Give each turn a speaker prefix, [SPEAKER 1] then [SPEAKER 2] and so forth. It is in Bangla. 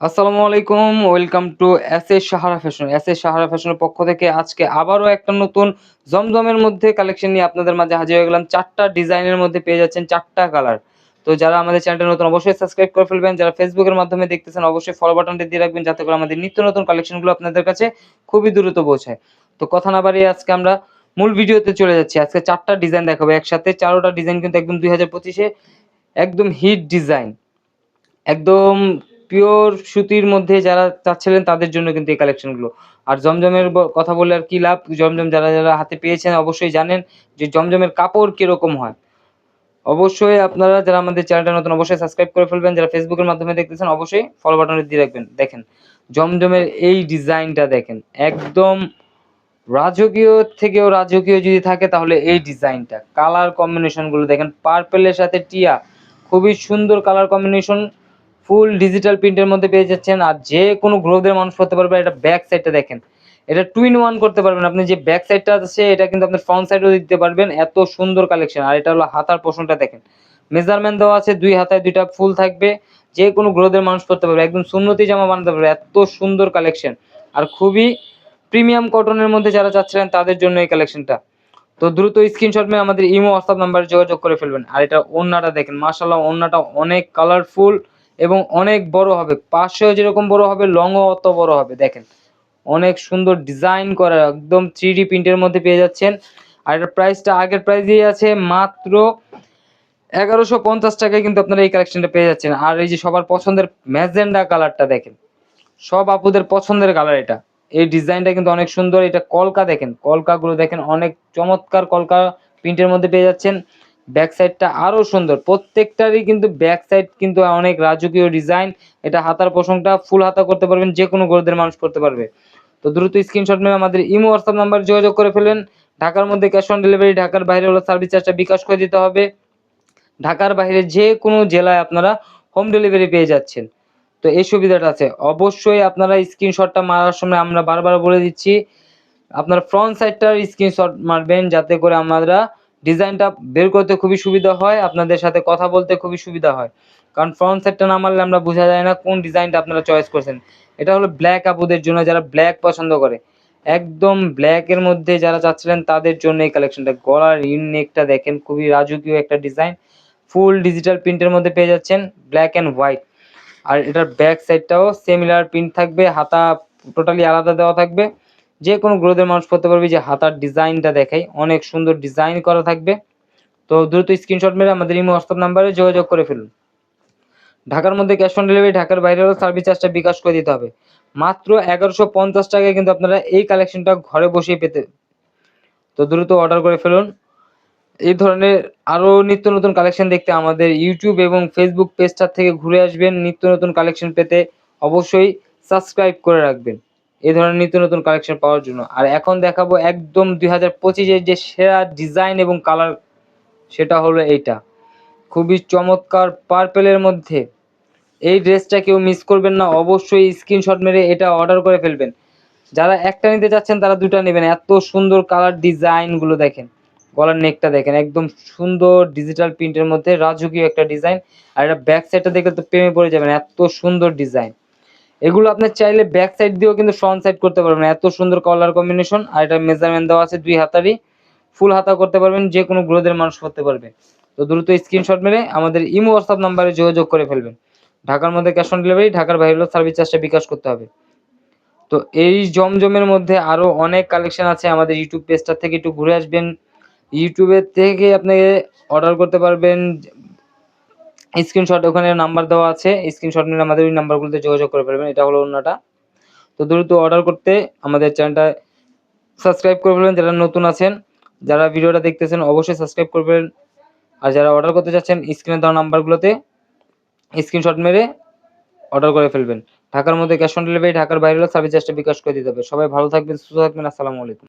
[SPEAKER 1] আসসালামু আলাইকুম, welcome to S S Sahara fashion. S S Sahara ফ্যাশনের পক্ষ থেকে আজকে আবারও একটা নতুন জমজমের মধ্যে কালেকশন নিয়ে আপনাদের মাঝে হাজির হয়ে গেলাম। চারটা ডিজাইনের মধ্যে পেয়ে যাচ্ছেন চারটা কালার তো যারা আমাদের চ্যানেলটা নতুন, অবশ্যই সাবস্ক্রাইব করে ফেলবেন। যারা ফেসবুকের মাধ্যমে দেখতেছেন, অবশ্যই ফলো বাটনটি দিয়ে রাখবেন যাতে করে আমাদের নিত্য নতুন কালেকশনগুলো আপনাদের কাছে খুবই দ্রুত পৌঁছায়। তো কথা না বাড়িয়ে আজকে আমরা মূল ভিডিওতে চলে যাচ্ছি। আজকে চারটা ডিজাইন দেখাবো একসাথে। চারোটা ডিজাইন কিন্তু একদম দুই হাজার পঁচিশে একদম হিট ডিজাইন একদম পিওর সুতির মধ্যে যারা চাচ্ছিলেন তাদের জন্য কিন্তু এই কালেকশনগুলো আর জমজমের কথা বলে আর কি লাভ? জমজম যারা যারা হাতে পেয়েছেন অবশ্যই জানেন যে জমজমের কাপড় কীরকম হয়। অবশ্যই আপনারা যারা আমাদের চ্যানেলটা নতুন অবশ্যই সাবস্ক্রাইব করে ফেলবেন। যারা ফেসবুকের মাধ্যমে দেখতেছেন অবশ্যই ফলো বাটনে দিয়ে রাখবেন। দেখেন, জমজমের এই ডিজাইনটা দেখেন, একদম রাজকীয় থেকেও রাজকীয় যদি থাকে তাহলে এই ডিজাইনটা কালার কম্বিনেশনগুলো দেখেন পার্পেলের সাথে টিয়া, খুবই সুন্দর কালার কম্বিনেশন ফুল ডিজিটাল প্রিন্টের মধ্যে পেয়ে যাচ্ছেন। আর যে কোনো গ্রোদের মানুষ করতে পারবে, এটা ব্যাক সাইডটা দেখেন। এটা টুইন ওয়ান করতে পারবেন আপনি। যে ব্যাক সাইডটা আছে, এটা কিন্তু আপনি ফ্রন্ট সাইডও দিতে পারবেন। এত সুন্দর কালেকশন। আর এটা হলো হাতার পোষণটা দেখেন। মেজারমেন্ট দেওয়া আছে, দুই হাতায় দুইটা ফুল থাকবে। যে কোনো গ্রোদের মানুষ করতে পারবে। একদম সুন্নতি জামা বানাতে পারবে। এত সুন্দর কালেকশন। আর খুবই প্রিমিয়াম কটনের মধ্যে যারা চাচ্ছিলেন, তাদের জন্য এই কালেকশনটা। তো দ্রুত স্ক্রিনশট মেরে আমাদের ইমো, হোয়াটসঅ্যাপ নাম্বারে যোগাযোগ করে ফেলবেন। আর এটা ওন্নাটা দেখেন। মাশাল্লাহ ওন্নাটা অনেক কালারফুল। এবং অনেক বড় হবে। পাশেও যেরকম বড় হবে লংও অত বড় হবে। দেখেন, অনেক সুন্দর ডিজাইন করা, একদম থ্রি ডি প্রিন্টের মধ্যে পেয়ে যাচ্ছেন। আর এটার প্রাইসটা আগের প্রাইসেই আছে মাত্র এগারোশো পঞ্চাশ টাকায় কিন্তু আপনারা এই কালেকশনটা পেয়ে যাচ্ছেন। আর এই যে সবার পছন্দের ম্যাজেন্ডা কালারটা দেখেন, সব আপুদের পছন্দের কালার এটা। এই ডিজাইনটা কিন্তু অনেক সুন্দর। এটা কলকা দেখেন, কলকাগুলো দেখেন, অনেক চমৎকার কলকা প্রিন্টের মধ্যে পেয়ে যাচ্ছেন। ব্যাক সাইডটা আরও সুন্দর। প্রত্যেকটারই কিন্তু ব্যাক সাইড কিন্তু অনেক রাজকীয় ডিজাইন। এটা হাতার পোষণটা ফুল হাতা করতে পারবেন যে কোনো গরুদের মানুষ করতে পারবে। তো দ্রুত স্ক্রিনশট নিয়ে আমাদের ইমো হোয়াটসঅ্যাপ নাম্বার যোগাযোগ করে ফেলেন। ঢাকার মধ্যে ক্যাশ অন ডেলিভারি ঢাকার বাইরে হলো সার্ভিস চার্জটা বিকাশ করে দিতে হবে। ঢাকার বাইরে যে কোনো জেলায় আপনারা হোম ডেলিভারি পেয়ে যাচ্ছেন। তো এই সুবিধাটা আছে। অবশ্যই আপনারা স্ক্রিনশটটা মারার সময় আমরা বারবার বলে দিচ্ছি, আপনার ফ্রন্ট সাইডটার স্ক্রিনশট মারবেন, যাতে করে আমরা ডিজাইনটা বের করতে খুবই সুবিধা হয়, আপনাদের সাথে কথা বলতে খুবই সুবিধা হয়। কারণ ফ্রন্ট সাইডটা না মারলে আমরা বোঝা যায় না কোন ডিজাইনটা আপনারা চয়েস করছেন। এটা হলো ব্ল্যাক আপুদের জন্য যারা ব্ল্যাক পছন্দ করে। একদম ব্ল্যাকের মধ্যে যারা চাচ্ছিলেন তাদের জন্য এই কালেকশনটা গলার ইউনিকটা দেখেন, খুবই রাজকীয় একটা ডিজাইন ফুল ডিজিটাল প্রিন্টের মধ্যে পেয়ে যাচ্ছেন ব্ল্যাক অ্যান্ড হোয়াইট আর এটার ব্যাক সাইডটাও সিমিলার প্রিন্ট থাকবে, হাতা টোটালি আলাদা দেওয়া থাকবে। যে কোনো গ্রোদের মানুষ করতে পারবে যে হাতার ডিজাইনটা দেখাই। অনেক সুন্দর ডিজাইন করা থাকবে। তো দ্রুত স্ক্রিনশট মেরে আমাদের ইমো হোয়াটসঅ্যাপ নাম্বারে যোগাযোগ করে ফেলুন। ঢাকার মধ্যে ক্যাশ অন ডেলিভারি ঢাকার বাইরে হলে সার্ভিস চার্জটা বিকাশ করে দিতে হবে। মাত্র এগারোশো পঞ্চাশ টাকায় কিন্তু আপনারা এই কালেকশনটা ঘরে বসেই পেতে তো দ্রুত অর্ডার করে ফেলুন। এই ধরনের আরও নিত্য নতুন কালেকশন দেখতে আমাদের ইউটিউব এবং ফেসবুক পেজটার থেকে ঘুরে আসবেন। নিত্য নতুন কালেকশন পেতে অবশ্যই সাবস্ক্রাইব করে রাখবেন। এই ধরনের নিত্য নতুন কালেকশন পাওয়ার জন্য। আর এখন দেখাবো একদম দুই হাজার পঁচিশের যে সেরা ডিজাইন এবং কালার সেটা হলো এইটা। খুবই চমৎকার পার্পেলের মধ্যে। এই ড্রেসটা কেউ মিস করবেন না, অবশ্যই স্ক্রিনশট মেরে এটা অর্ডার করে ফেলবেন। যারা একটা নিতে চাচ্ছেন, তারা দুটো নেবেন। এত সুন্দর কালার ডিজাইনগুলো দেখেন। গলার নেকটা দেখেন, একদম সুন্দর ডিজিটাল প্রিন্টের মধ্যে রাজকীয় একটা ডিজাইন আর এটা ব্যাক সাইডটা দেখলে তো প্রেমে পড়ে যাবেন, এত সুন্দর ডিজাইন এগুলো আপনি চাইলে ব্যাক সাইড দিয়েও কিন্তু ফ্রন্ট সাইড করতে পারবেন। এত সুন্দর কালার কম্বিনেশন আর এটা মেজারমেন্ট দেওয়া আছে দুই হাতারই। ফুল হাতা করতে পারবেন, যে কোনো গ্রোদের মানুষ করতে পারবে। তো দ্রুত স্ক্রিনশট মেরে আমাদের ইমো হোয়াটসঅ্যাপ নাম্বারে যোগাযোগ করে ফেলবেন। ঢাকার মধ্যে ক্যাশ অন ডেলিভারি ঢাকার বাইরে হলো সার্ভিস চার্জটা বিকাশ করতে হবে। তো এই জমজমের মধ্যে আরও অনেক কালেকশন আছে আমাদের ইউটিউব পেজটা থেকে একটু ঘুরে আসবেন। ইউটিউবের থেকে আপনি অর্ডার করতে পারবেন স্ক্রিনশট ওখানে নাম্বার দেওয়া আছে স্ক্রিনশট নিয়ে আমাদের ওই নাম্বারগুলোতে যোগাযোগ করে ফেলবেন, এটা হলো অন্যটা। তো দ্রুত অর্ডার করতে আমাদের চ্যানেলটা সাবস্ক্রাইব করে ফেলবেন, যারা নতুন আছেন, যারা ভিডিওটা দেখতেছেন, অবশ্যই সাবস্ক্রাইব করবেন আর যারা অর্ডার করতে চাচ্ছেন স্ক্রিনে দেওয়া নাম্বারগুলোতে স্ক্রিনশট মেরে অর্ডার করে ফেলবেন। ঢাকার মধ্যে ক্যাশ অন ডেলিভারি ঢাকার বাইরে সার্ভিস চার্জটা বিকাশ করে দিতে হবে। সবাই ভালো থাকবেন, সুস্থ থাকবেন, আসসালামু আলাইকুম।